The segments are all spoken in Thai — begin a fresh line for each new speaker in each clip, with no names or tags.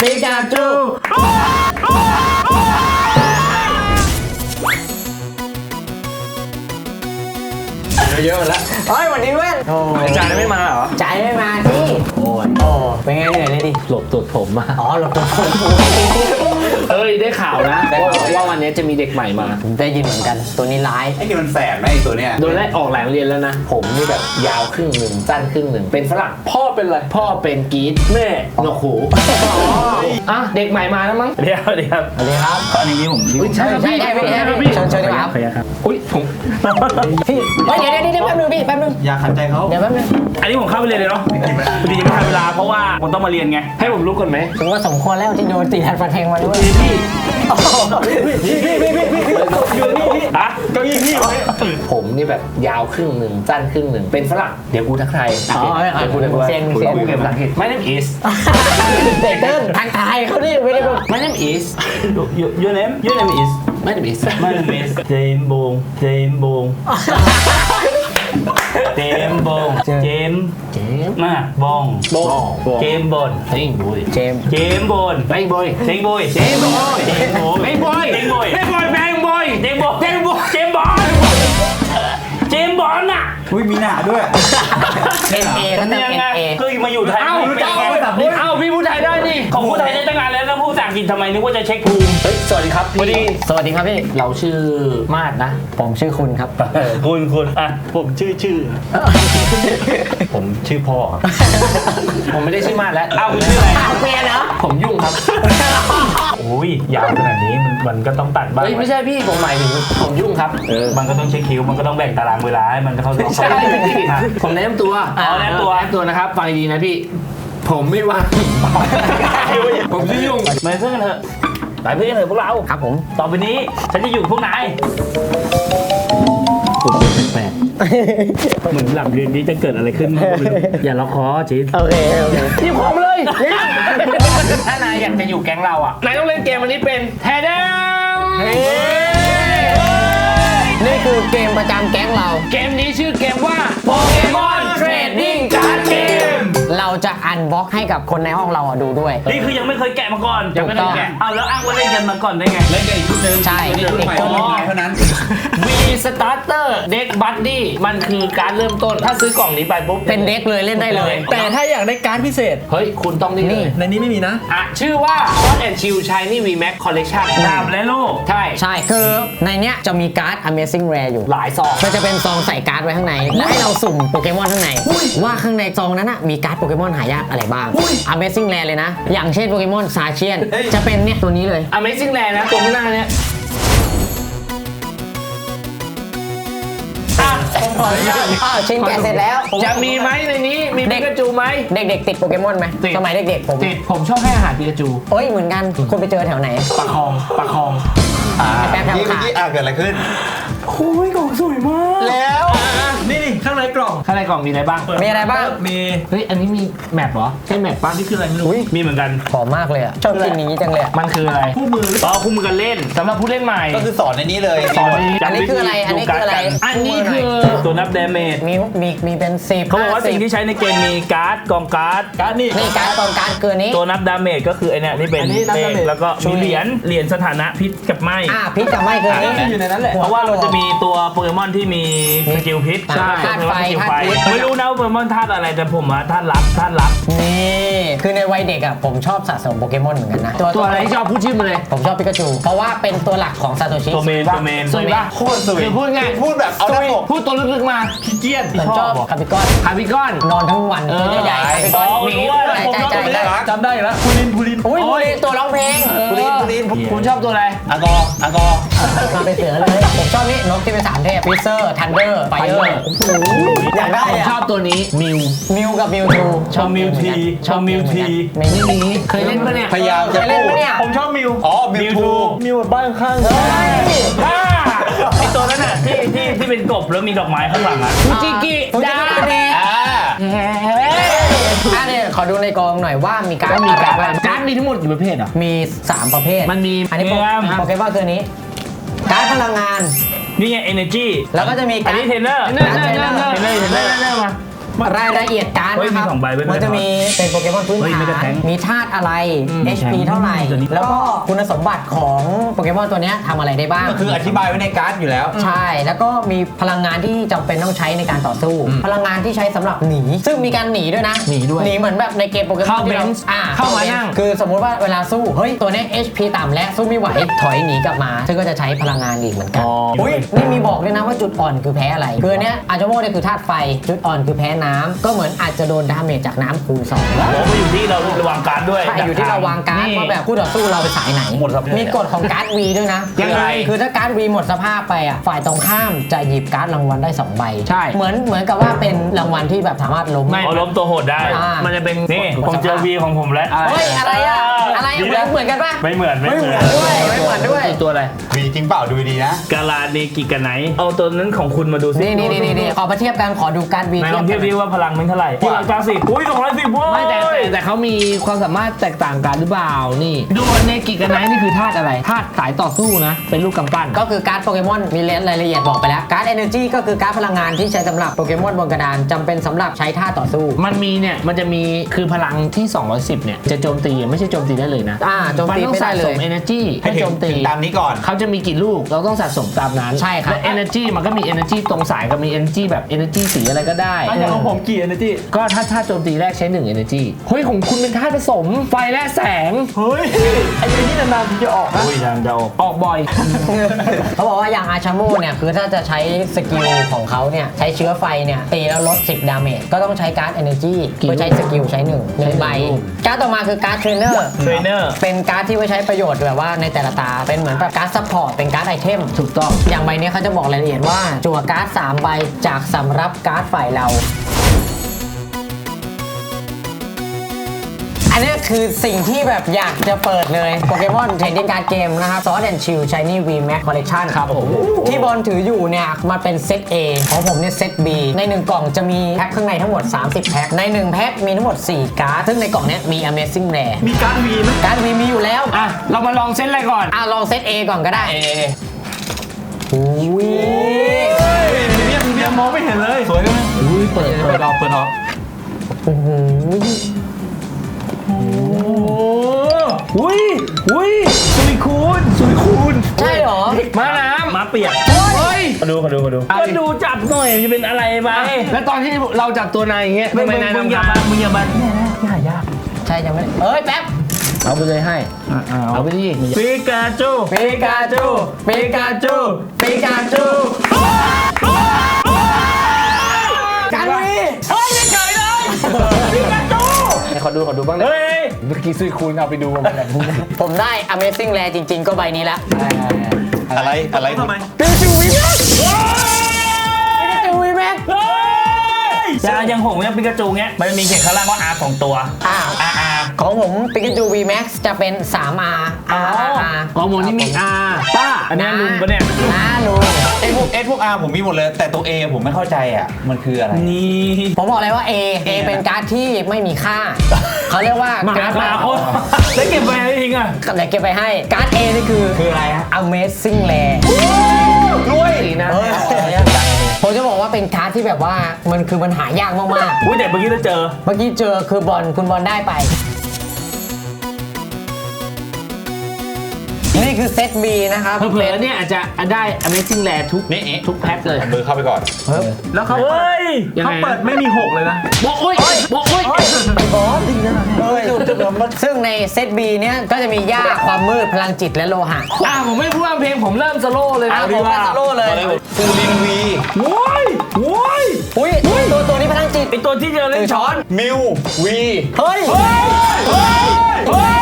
ปิกาจู
เยอะแล้ว
เฮ้ยสวันนี้เว้นโอ้
อาจารย์ไม่มาเหรอ
ใจไม่มาที่โอ้ยโอ้ เป็นไงเหนื่อยเลยดิ
หลบตูดผมมา
อ๋อหลบตัวผม
เอ้ยได้ข่าวนะว่าว่าวันนี้จะมีเด็กใหม่มา
ผมได้ยินเหมือนกัน ตัวนี้ร้าย
ไอ้นี่มันแสบนะไอ้ตัวเนี้ย
โดนไล่ออกหลังเรียนแล้วนะ ผมนี่แบบยาวครึ่งหนึ่งสั้นครึ่งหนึ่งเป็นฝรั่ง พ่อเป็นอะไร พ่อเป็นกรีดแม่หนวกหูอะเด็กใหม่มาแล้วมั้ง
เดี๋ยวเดี๋ยวครับ
สวัสดีครับ
อันนี้ผมที่
อุ๊ยใช่ครับ
ใช่
พี่
ใช่พี่ใช่
ครับ
พี่เชิญเชิญดีกว่าครับ
ขออนุญาตครับ
อุ้ยผม
พี่เฮ้ยเดี๋ยวเดี๋ยวเดี๋ยวแป๊บนึงพี่แป๊บนึง
อย่าขัดใจเขา
เดี๋ยวแป๊บนึง
อันนี้ผมเข้าไปเรียนเลยเนาะพอดียังไม่ทันเวลาเพราะว่าผมต้องมาเรียนไง
ให้ผมลุกก่อนไหม
ถึงว่าสมควรแล้วที่โดนตีทันฟันแทงมาด้วย
พี่พี่
โอ้โห
อะเก้าอี้พี่ไว้
ผมนี่แบบยาวครึ่งหนึ่งสั้นครึ่งหนึ่งเป็นฝรั่งเดี๋ยวกูทักทาย
อ๋อ
เดี๋ยวกูเดี๋ยวกู
เซียนเซียน
กูเก็บภาษาอังกฤษ My name is
เด็กเติ้ลทางทายเขาดิไม่ได้แบบ
My name is
Your name Your name is
My name is
My name is เจมบงเจมบง เจมบงเจม
เจม
มาบง
บอ
เจมบน
เฮ้ยบอย
เจมส์
เจมบน
แบงบอย
เจมบอยเจมบอยเจมบอย
แบงบอย
เจมบอย
แบงบอยแบงบอย
เจมบอยเจมบอยเจมบอลเจม บอลน่ะ
อุ้ยมีหน้าด้วย
เอ็นเอเขา
เนี่
เต็ม
ย
เอ็
ไง
นเอ
คือมาอยู่ไทย
เอ้า
ไม่รู้จัก
เอ้าพี่พูดไทยได้นี่
ของผู้ไทยได้ตั้งนานแล้วแล้วผู้ต่างถิ่นทำไมนึกว่าจะเช็คภูมิ
เฮ้ย สวัสดีครับ
พอดี
สวัสดีครับพี่
เราชื่อมาดนะ
ผมชื่อคุณครับ
คุณคุณอะผมชื่อชื่อ ผมชื่อพ่อ
ผมไม่ได้ชื่อมาดแล้วเอ้า
คุณชื่ออะไร
อ้าวเปลี่ยนเหรอ
ผมยุ่งครับ
โอ้ยยาวขนาดนี้มันมันก็ต้องตัดบ้าง
เฮ้ยไม่ใช่พี่ ผมหมายถึงผมยุ่งครับ
เออมันก็ต้องเช็คคิวมันก็ต้องแบ่งตารางเวลาให้มันเข้าเข้า
ใช่พี่ผมแนะนำตัว
อ๋อแนะนำตัว
แนะนำตัวนะครับ ฟังดีๆนะพี่ ผมไม่ว่างผมชื่อยุ่ง
มาเพื่อนกันเถอะไปเพื่อนกันเถอะพวกเรา
ครับผม
ต่อไปนี้ฉันจะอยู่กับพวกนาย
แปลก
เหมือนหลังเรียนนี้จะเกิดอะไรขึ้นอย่าล็อกคอจีน
โอเคโอเค
นี่ผมเลยถ้านายอยากจะอยู่แก๊งเราอะนายต้องเล่นเกมอันนี้เป็นแทเดม
นี่คือเกม ประจำแก๊งเรา
เกมนี้ชื่อเกมว่าโปเกมอนเทรดดิ้งการ์ดเกม
เราจะอันบ็อกให้กับคนในห้องเราอะดูด้วย
นี่คือยังไม่เคยแกะมาก่อน
ยังไม่ได้แกะ
อ้าวแล้วอ้างว่าเล่นกันมาก่อนได้ไง
เล่นกันอีกชุดหนึง
ใช่
เล่นชุดใหม่
เด็ก
เท่านั้นเท่านั้น
มีสตาร์เตอร์เด็กบัดดี้มันคือการเริ่มต้น ถ้าซื้อกล่องนี้ไปปุ๊บ
เป็นเด็กเลยเล่นได้เลย
แต่ถ้าอยากได้การ์ดพิเศษ
เฮ้ย คุณต้องนี่
นี่
เลย
ในนี้ไม่มีนะ
อะ ชื่อว่า Hot and Chill Shiny V Max Collection
ดาบและโล่
ใช่
ใช่คือในเนี้ยจะมีการ์ด Amazing Rare อยู่
หลายซอง
มันจะเป็นซองใส่การ์ดไว้ข้างใน และให้เราสุ่มโปเกมอนข้างใน ว่าข้างในซองนั้นน่ะมีการ์ดโปเกมอนหายากอะไรบ้าง Amazing Rare เลยนะ อย่างเช่นโปเกมอนซาเชียน จะเป็นเนี่ยตัวนี้เลย
Amazing Land นะตรงหน้าเนี้ยอะผมขออนุญาต
อ้าวชิ้นแกะเสร็จแล้ว
จะมีไหมในนี้มี
เด็
ปิ
ก
กาจูไหม
เด็กๆ ติดโปเกมอนไหม
ติด
สมัยเด็กๆผม
ติดผมชอบให้อาหารปิกาจู
เอ้ยเหมือนกันคุณไปเจอแถวไหน
ปลาคองปลาคอง
อ่า
แป๊บๆ
เมื่อกี้เมื่อกี้อ่าเกิดอะไรขึ้น
โอ้ยกล่องสวยมาก
แล้ว
นี่นี่ข้างในกล่อง
ข้างในกล่องมีอะไรบ้าง
มีอะไรบ้าง
มี
เฮ้ย อันนี้มีแมปเหรอ ใช่แมปป้า
นี่คืออะไรไม่รู้
มีเหมือนกัน
หอมมากเลยอะชอบกินอย่างนี้จังเลยอะ
มันคืออะไร
คู่มือ
ต่อคู่มือกันเล่น
สำหรับผู้เล่นใหม่
ก็คือสอนในนี้เลย
สอนในนี้
อันนี้คืออะไร อันนี้คืออะไร
อันนี้คือ
ตัวนับดาเมจ
มีมีมีเป็นสิบ
เขาบอกว่าสิ่งที่ใช้ในเกมมีการ์ดกองการ์ด
การ์ดนี่
นี่การ์ดกองการ์ดเกินนี้
ตัวนับดาเมจก็คือไอเนี่ยนี่เป็น
อันนี้นับ
เล
ดา
ข
เมจ
แล้วก็มีเหรียญเหรียญสถานะพิษกับไหม
อ่าพิษกับไม่เกินนี้
อยู่ในนั้นแหละ
เพราะว่ามันจะมีตัวโปเกมอนที่มีสกิลพิษ
ใช่
โปเกมอนสกิลไฟ
ธาตุไฟธาตุพิษ
ไม่รู้นะว่าโปเกมอนธาตุอะไรแต่ผมว่าธาตุลับธาตุลับ
นี่คือในวัยเด็กอะผมชอบสะสมโปเกมอนเหมือนกันนะ
ตัวอะไรที่ชอบพูดชื่อมาเลย
ผมชอบปิกาจู เพราะว่าเป็นตัวหลักของซาโตชิ
ตัวเมนตัวเมน
สวยป่ะ
โคตรสวย
คือพูดง่าย
พูดแบบเอาหน้าปก
พูดตัวลึกๆมา
ขี้เกียจ
ผมชอบคาปิกอน
คาบิกอน
นอนทั้งวัน
เออ
ตัวใหญ่ๆคาปิกอน
อ๋อ
หมี
รู้ว่า
ใช่ใช่ใช่
ผมชอบตัวนี้
ใช่
จำได้อยู่แล้วพูลินพูลิน
อุ้ยมีตัวร้องเพลง
พูลินพูลิน
คุณชอบตัวอะไร
อากออากอ
มาเป็นเสือเลยผมชอบนี่นกที่เป็นสามเทพฟิเซอร์ทันเดอร์ไฟเออ
Fire
ร์อยากได้
ผม
อะ
ชอบตัวนี้มิว
มิวกับมิวทู
ชอบมิวทีชอบมิวที
ไม่มี
ไม่มีเคยเล่นปะเนี่ย
พยายาม
เค
จะ
ยเล่นไหมเนี่ย
ผมชอบมิว
อ๋อมิวทู
มิวแบบบ้านข้าง
เฮ้ย
บ้าไอตัวนั้นน่ะที่ที่ที่เป็นกบแล้วมีดอกไม้ข้างหลังอะ
ฟูจิกิ
ฟูจิ
ดา
กิเดะ
อ่า
อะเนี่ยขอดูในกองหน่อยว่ามีการ์ด
มีการ์ด
อะ
อะไรไรการ์ดมีทั้งหมดกี่ประเภทอะ
มี 3 ประเภท
มันมี
อันนี้โป
เกม
โปเกมอนคืออันนี้ การ์ดพลังงาน
นี่ไง energy
แล้วก็จะมี
อัน
การ์
นี้
ด
เทรนเนอร์
เนอร์เนอร์เนอร์เนอร์เนอร์เนอร์เนอร์มา
รายละเอียดการ์ด
เฮ้ย
นะครับ
มีสองใบไว้ด้วย
มันจะมีเป็นโปเกมอนพื้น
เฮ้ยไม่ได้
ฐาน
แทง
มีธาตุอะไร
อืม
HP
แทง
เท่าไหร่
ตัวนี้
แล้วก็คุณสมบัติของโปเกมอนตัวเนี้ยทำอะไรได้บ้าง
ก็คืออธิบายไว้ในการ์ดอยู่แล้ว
ใช่ แล้วก็มีพลังงานที่จำเป็นต้องใช้ในการต่อสู้ พลังงานที่ใช้สำหรับหนี ซึ่งมีการหนีด้วยนะ
หนีด้วย
หนีเหมือนแบบในเกมโปเกมอน
เข้า
ที่เรา
bench
อ่า
เข้ามา
bench
นั่ง
คือสมมุติว่าเวลาสู้ เฮ้ย ตัวเนี้ย HP ต่ำและสู้ไม่ไหว ถอยหนีกลับมา ซึ่งก็จะใช้พลังงานอีกเหมือนกัน
อ๋ออุ๊
อุ้ยนี่มีบอกด้วยนะว่าจุดอ่อนคือแพ้อะไร คืออนเนี้ยอาจจะโมเนี่ยคือธาตุไฟ จุดอ่อนคือแพ้น้ำก็เหมือนอาจจะโดนดาเมจจากน้ำคูณสอง
โอ้ไปอยู่ที่เราระวังการดด้วย
ใช่อยู่ที่เราวางการ์ด
นี่
ว่าแบบคู่ต่อสู้เราไปสายไหน
หมดสภาพ
มีกฎของการ์ด V ด้วยนะ
ยังไง
คือถ้าการ์ด V หมดสภาพไปอะฝ่ายตรงข้ามจะหยิบการ์ดรางวัลได้2ใบ
ใช่
เหมือนเหมือนกับว่าเป็นรางวัลที่แบบสามารถล้ม
ไม่ เอาล้มตัวโหดได้
อ่า มั
มันจะเป็นนี่ผมเจอวีของผมแล้ว
เฮ้ยอะไรอะอะไรเหมือนเหมือนกันปะ
ไม่เหมือนไม่
ไม่
เห
เห
มื
มื
อ
อนนด้วยไม่เหมือนด้วย
ตัวอะไร
มีจริงเปล่าดูดีนะ
กาลาเนกิกันไหนเอาตัวนั้นของคุณมาดูสิ
นี่นี่นี่นี่ขอมาเทียบกันขอดูการ์ด V
ไหน
เที
ล
ย
อบงเที
กั
ยบ
น
ดิว่าพลังมันเท่าไหร่ที่ร้อยเก้าสิบอุ้ยสองร้อยสิบว้ย
ไม่แต่แต่แต่เขามีความสามารถแตกต่างกันหรือเปล่านี่ดูเนกิกันไนนี่คือธาตุอะไรธาตุสายต่อสู้นะ เป็นลูกกำปั้น
ก็คือการ์ดโปเกมอนมีรายละเอียดบอกไปแล้ว การ์ด Energy ก็คือการ์ดพลังงานที่ใช้สำหรับโปเกมอนบนกระดานจำเป็นสำหรับใช้ท่าต่อสู้
มันมีเนี่ยมันจะมีคือพลังที่ 210 เนี่ย จะโจมตีไม่ใช่โจมตีได้เลยนะ
อ่าโจมตี
นต้อง
ไม่ได้
สะ
เล
ส
ย
ม energy
ให้
เพื่อ
ถึ
โจ
ง
มตี
ถึงตามนี้ก่อน
เขาจะมีกี่ลูกเราต้องสะสมตามนั้น
ใช่ครับ
และ energy มันก็มี energy ตรงสายกับมี energy แบบ energy สีอะไรก็ได้
อันอย่างของผมกี่ energy
ก็ถ้าถ้าโจมตีแรกใช้1 energy เฮ้ยของคุณเป็นธาตุผสม ไฟและแสง
เฮ้ยไอ้เรื่องนี้นานๆทีจะออกนะ
อุ้ยทางจะออก
ออกบ่อย
เขาบอกว่าอย่างอาชาโมเนี่ยคือถ้าจะใช้สกิลของเขาเนี่ยใช้เชื้อไฟเนี่ยตีแล้วลด 10 ดาเมจก็ต้องใช้การ์ด Energy
กี่
เพื่อใช้สกิลใช้หนึ่งหนึ่งใบ
ลูก
การ์ดต่อมาคือการ์ดเทรนเนอร์
เทรนเนอร์
เป็นการ์ดที่ไว้ใช้ประโยชน์แบบว่าในแต่ละตาเป็นเหมือนแบบการ์ดซัพพอร์ตเป็นการ์ดไอเทม
ถูกต้อง
อย่างใบเนี้ยเขาจะบอกรายละเอียดว่าจั่วการ์ด3ใบจากสำรับการ์ดฝ่ายเรา นนี้คือสิ่งที่แบบอยากจะเปิดเลยโปเกมอนเทรดดิ้งการ์ดเกมนะครับซอสแอนชิลชายนี่วีแม็กคอลเลคชันครับผมที่บอลถืออยู่เนี่ยมันเป็นเซต A ของผมเนี่ยเซต B ใน 1 กล่องจะมีแพ็คข้างในทั้งหมด 30 แพ็คใน 1 แพ็คมีทั้งหมด 4 การ์ด ซึ่งในกล่องเนี้ยมี Amazing Rare
มีการ์ดวีไหม
การ์ด V มีอยู่แล้ว
อะเรามาลองเซตอะไรก่อน
อะลองเซต A ก่อนก็ได้
เอ
อุ้ย
เรียกเรียกมองไม่เห็นเลย
สวยไหม
อุ้ยเปิด
เปิดออกเปิดออก
โอ้โห
อุ้ยอุ้ยสุยคูณสุยคูณ
ใช่เหรอ
มาน้
มาเปียกำ
เฮ้ย
มาดูมาดูมาดูก็ดูจับหน่อยมันจะเป็นอะไรไป
แล้วตอนที่เราจับตัวนายอย่างเงี้ย
มึง
ทำไม
มึง
นาย
มึง
ทำ
อย่า
ตา
มามึงอย่ามาเนี่ยนะอย่ายาก
ใช่ยังไม่ได้เอ้ยแป๊บ
เอาไปเลยให้ เอาไปดิ
ปิกาจู
ปิกาจูปิกาจูปิกาจูกันวี
ขาดูเขาดูบ้างนะ
เฮ้ย
เมื่อกี้ซุยคูณเอาไปดูมาแบบนี้
ผมได้ Amazing Rare จริง ๆ ก็ใบนี้ละ
อะไรอะไร
ทำไม
ปิกาจูวีแย
ยายังหงเนี่ยปิกาจูเงี้ยมันจะมีเขียนข้างล่างว่า R ของตัว
อ่า
R R
ของผมปิกาจู V Max จะเป็น 3R R R
ของโมนี่มีอาป้า
อันนี้ลุงปะเนี่ย
นะลุง
ไอ้พวกเอสพวกอาร์ผมมีหมดเลย แต่ตัวเอผมไม่เข้าใจอะ มันคืออะไร
นี่
ผมบอกเลยว่า A A เป็นการ์ดที่ไม่มีค่า เขาเรียกว่า
มา
การ์ด
มาโคตรแล้วเก็บไปให้ทิ้งอะ
เดี๋ยวเก็บไปให้ การ์ด A นี่คือ
คืออะไรฮะ
Amazing Rare
รวย
นะ
เออ ผมจะบอกว่าเป็นการ์ดที่แบบว่ามันคือมันหายากมาก
อุ้ยแต่เมื่อกี้เราเจอ
ๆเมื่อกี้เจอคือบอลคุณบอลได้ไป นี่คือเซต B นะครับ
เผลอๆเนี่ยอาจจะได้ Amazing Rare ทุก
นี่เอ๊ะ
ทุกแพ็คเลย
เอามือเข้าไปก่อน
แล้วเขา
เฮ้ย
ยัง
เขา
ไง
เปิดไม่มีหกเลยนะ
บอกโอ้ยบอกโอ้ย
ไปบอสซึ่งในเซต B เนี้ยก็จะมีหญ้าความมืดพลังจิตและโลหะ
อะผมไม่พูดว่าเพลงผมเริ่มสโลว์เลย
อะ
นะ
ผมมาสโลว์เลย
ฟูลินวี
โว้ยโว้ย
อุ้ยตัวตัวนี้พลังจิต
ไอตัวที่เจอเล่
ถื
น
อช้อน
มิววี
เฮ้ย
เฮ้ย เฮ้ย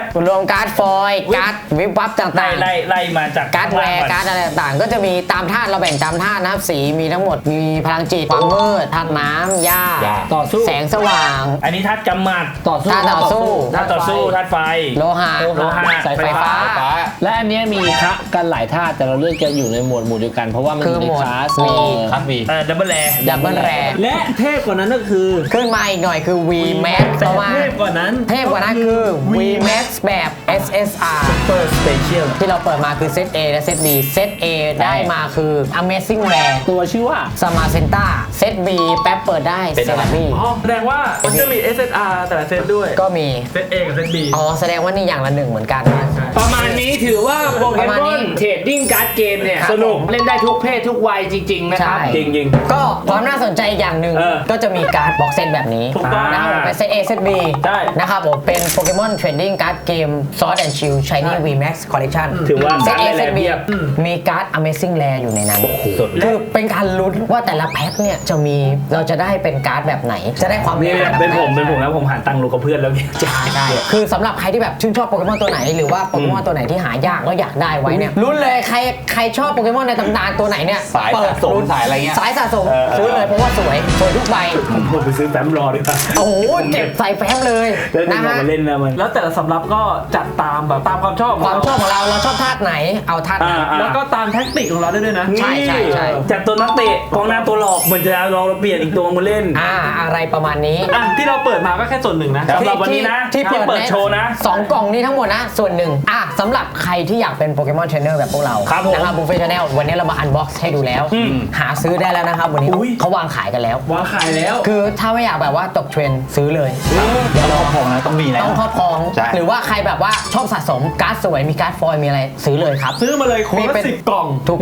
บแวบ
รวมการ์ดฟอยล์การ์ดวิบวับต่
ไล่า
งๆ
ไล่ไล่มาจาก
การ์ดแวร์การ์ดอะไรต่างๆ ก็จะมีตามธาตุเราแบ่งตามธาตุนะครับสีมีทั้งหมดมีพลังจิตความมืดธาตุน้ำหญ้า
ต่อสู้
แสงสว่าง
อันนี้ธาตุกำมัด
ต่อสู้
ธาตุต่อสู้
ธาตุต่อสู้ธาตุไฟ
โลหะ
โลหะ
สาย
ไฟ
ฟ้า
ฟ้า
และอันเนี้ยมีคะกันหลายธาตุแต่เราเลือกจะอยู่ในหมวดหมู่เดียวกันเพราะว่ามันอ
คือยู่
ใน
หมวด
คลาส
มี
ครับมี
เออดับเบิลแล
ดับเบิลแร
และเทพกว่านั้นก็คือ
ขึ้นมาอีกหน่อยคือ V Max เพ
แต่
ราะว่า
เทพกว่านั้น
เทพกว่านั้นคือ V Max แบบ SSR
เปิดสเปเชียล
ที่เราเปิดมาคือเซต A และเซต B เซต A ได้มาคือ Amazing Rare
ตัวชื่อว่า
สมาเซนต้าเซต B แป๊บเปิดได้เซรามี่
อ๋อแสดงว่ามันจะมี SSR แต่ละเซตด้วย
ก็มี
เซต A กับเซต B
อ๋อ แสดงว่านี่อย่างละหนึ่งเหมือนกัน
ประมาณนี้ถือว่าโปเก
ประมาณ
ม
นี้
อนเทรด ดิ้งการ์ดเกมเนี่ย
ครับ
สนุก
ผม
เล่นได้ทุกเพศทุกวัยจริง ๆ นะครับ
ใช่
จริงจริง
ก็ความน่าสนใจอีกอย่างหนึ่ง
เออ
ก็จะมีการ์ดบ็อกเซตแบบนี้
ถูกต้อง
นะครับผมเป็นเซต A เซต B
ใช่
นะครับผมเป็นโปเกมอนเทรดดิ้งการ์ดเกม Sword and Shield Shiny V Max Collection
ถือว่า
เซต A
การ์ด
เซต B
แรก
มีการ์ด Amazing Rare อยู่ในนั้น
สุด
คือเป็นการลุ้นว่าแต่ละแพ็คเนี่ยจะมีเราจะได้เป็นการ์ดแบบไหน จะได้ความ
นี่
ร
เป็นผมเป็นผมแล้วผมหันตังค์ลูกกับเพื่อนแล้วเนี่ย
ใช่ใช่คือสำหรับใครที่แบบชื่นชอบโปเกมอนตัวไหน หรือว่าโปเกมอนตัวไหนที่หายากแล้วอยากได้ไว้เนี่ยลุ้นเลยใครใครชอบโปเกมอนในตำนานตัวไหนเนี่ย
สาย
เปิด
สะสม
ลุ้น
สายอะไรเงี้ย
สายสะสม
เออเออ
ซื้อเลยเพราะว่าสวยสวยทุกใบ
ผมไปซื้อแฟ้มรอดีกว่า
โอ้โหเก็บใส่แฟ้มเลย
แล้วนี่
นะ
มา
ฮะ
เล่นนะมัน
แล้วแต่ละสำรับก็จัดตามแบบตามความชอบข
ค
อง
วาม
เรา
ชอบของเราเราชอบธาตุไหนเอาธาตุนั้น
อ่า
แล้วก็ตามแท็กติกของเราได้ด้วยนะ
ใช่ใช่ใช่
จากตัวนักเตะกองหน้าตัวหลอกเหมือนจะลองเปลี่ยนอีกตัวมาเล่น
อ่าอะไรประมาณนี้
อะที่เราเปิดมาก็แค่ส่วนหนึ่งนะ
สำหรับวันนี้นะ
ที่
ที่
เปิด
เปิดโชว์นะ
สองกล่องนี้ทั้งหมดนะ ส่วนหนึ่งอะสำหรับใครที่อยากเป็นโปเกมอนเทรนเนอร์แบบพวกเรา
ครับผม
นะครับบูฟเฟ่ชาแนลวันนี้เรามาอันบ็อกซ์ให้ดูแล้ว
อืม
หาซื้อได้แล้วนะครับ วันนี้
อุ๊ย
เขาวางขายกันแล้ว
วางขายแล้ว
คือถ้าไม่อยากแบบว่าตกเทรนด์ซื้อเลย
เดี๋ยวเราพองนะต้องมีแล้ว
ต้องครอบครอง
ใช่
หรือว่าใครแบบว่าชอบสะสมการ์ดสวยมีการ์ดฟอยล์มีอะไรซื้อเลยครับ
ซื้อมาเลยคน
มี
ละ
เป็น
สิบกล่อง
ถูก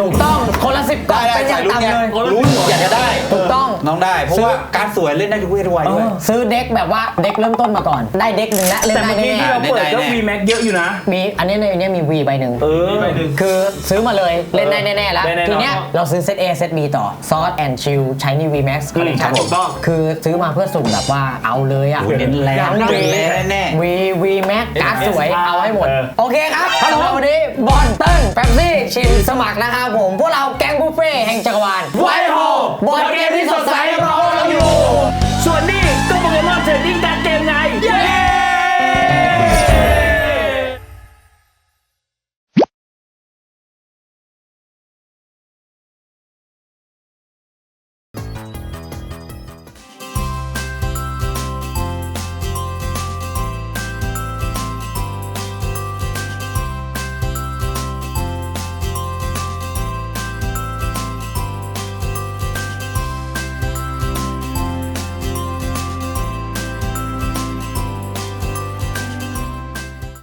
ถูกต้องคนละสิบกล่อง
ได้
เป็นอ
ได้
ย่าง
สายลุ้น
ต่ำ
ไง
เลย
ลุ้นอยากจะได้
ถูกต้อง
น้องได้ เพราะว่าการสวยเล่นได้ทุกเพศทุกวัยด้วย
ซื้อเด็กแบบว่าเด็กเริ่มต้นมาก่อน ได้เด็กหนึ่งและเล่น
แต่
ได้
เมื่อกี้
แน่
ที่เราเปิดก็
แน่ๆ
มีแม็กเยอะอยู่นะ
ๆมีอันนี้ในนี้มี V ใบหนึ่ง
เออ
มีใบหนึ่ง
คือซื้อมาเลยเล่นได้แน่ๆแล้ว
ได้แน่นอน
ทีเนี้ยเราซื้อเซต A เซต B ต่อ Sword and Shield Shiny V Max
อืม
Collection
ถูกต้อง
คือซื้อมาเพื่อสุ่มแบบว่าเอาเลยอะ
โอ้ยเน้นแรง
อย่าง
เน้น
V
แรงแน่
V V Max การ์ดสวย
SSR
เอาให้หมด
เออ
โอเคครับสำหรับวันนี้บอลเติ้ลแป๊บซี่ชิมสมัครนะครับผม พวกเราแก๊งบุฟเฟ่แห่งจักรวาลไวโฮบอลเกมที่สดใสรอเราอยู่